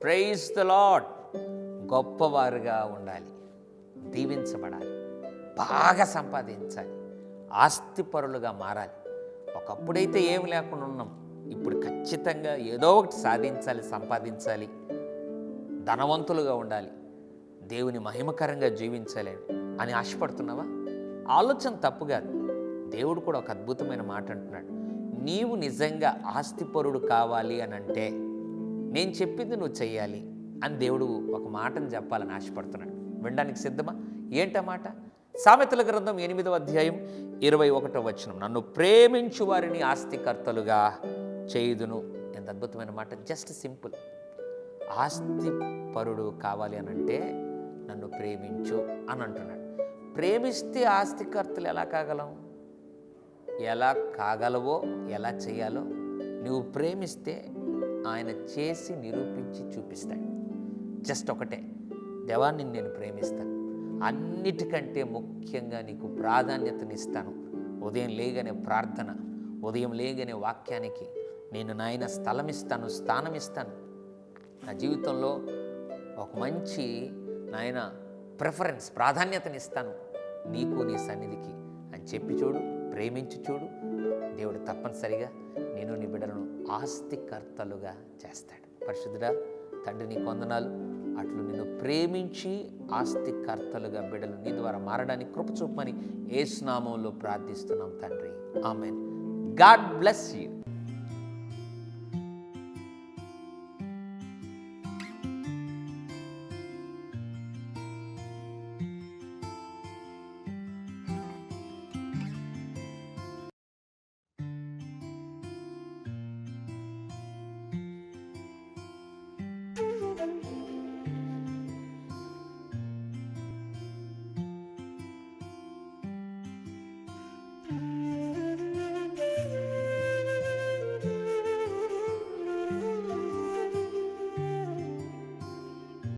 Praise the lord గొప్పవారుగా ఉండాలి. దీవించబడాలి. బాగా సంపాదించాలి. ఆస్తిపరులుగా మారాలి. ఒకప్పుడైతే ఏమి లేకుండా ఉన్నాం. ఇప్పుడు ఖచ్చితంగా ఏదో ఒకటి సాధించాలి సంపాదించాలి. ధనవంతులుగా ఉండాలి. దేవుని మహిమకరంగా జీవించాలి అని ఆశపడుతున్నావా? ఆలోచన తప్పు కాదు. దేవుడు కూడా ఒక అద్భుతమైన మాట అంటున్నాడు. నీవు నిజంగా ఆస్తిపరుడు కావాలి అని అంటే నేను చెప్పింది నువ్వు చెయ్యాలి అని దేవుడు ఒక మాటను చెప్పాలని ఆశపడుతున్నాడు. వినడానికి సిద్ధమా? ఏంట మాట? సామెతల గ్రంథం ఎనిమిదవ అధ్యాయం ఇరవై ఒకటో వచనం. నన్ను ప్రేమించు వారిని ఆస్తికర్తలుగా చేయుదును. ఎంత అద్భుతమైన మాట. Just simple. ఆస్తి పరుడు కావాలి అని అంటే నన్ను ప్రేమించు అని అంటున్నాడు. ప్రేమిస్తే ఆస్తికర్తలు ఎలా కాగలం? ఎలా కాగలవో ఎలా చేయాలో నువ్వు ప్రేమిస్తే ఆయన చేసి నిరూపించి చూపిస్తాడు. జస్ట్ ఒకటే. దేవాన్ని నేను ప్రేమిస్తాను. అన్నిటికంటే ముఖ్యంగా నీకు ప్రాధాన్యతనిస్తాను. ఉదయం లేగనే ప్రార్థన ఉదయం లేగనే వాక్యానికి నేను నాయన స్థలం ఇస్తాను స్థానం ఇస్తాను నా జీవితంలో ఒక మంచి నాయన ప్రిఫరెన్స్ ప్రాధాన్యతనిస్తాను. నీకు నీ సన్నిధికి. అని చెప్పి చూడు ప్రేమించి చూడు. దేవుడు తప్పనిసరిగా నేను నీ బిడ్డలను ఆస్తికర్తలుగా చేస్తాడు. పరిశుద్ధుడా తండ్రి నీ కొందనాలు అట్లు నిన్ను ప్రేమించి ఆస్తికర్తలుగా బిడ్డలు నీ ద్వారా మారడానికి కృప చూపమని ఏసునామంలో ప్రార్థిస్తున్నాం తండ్రి. ఆమెన్. God bless you.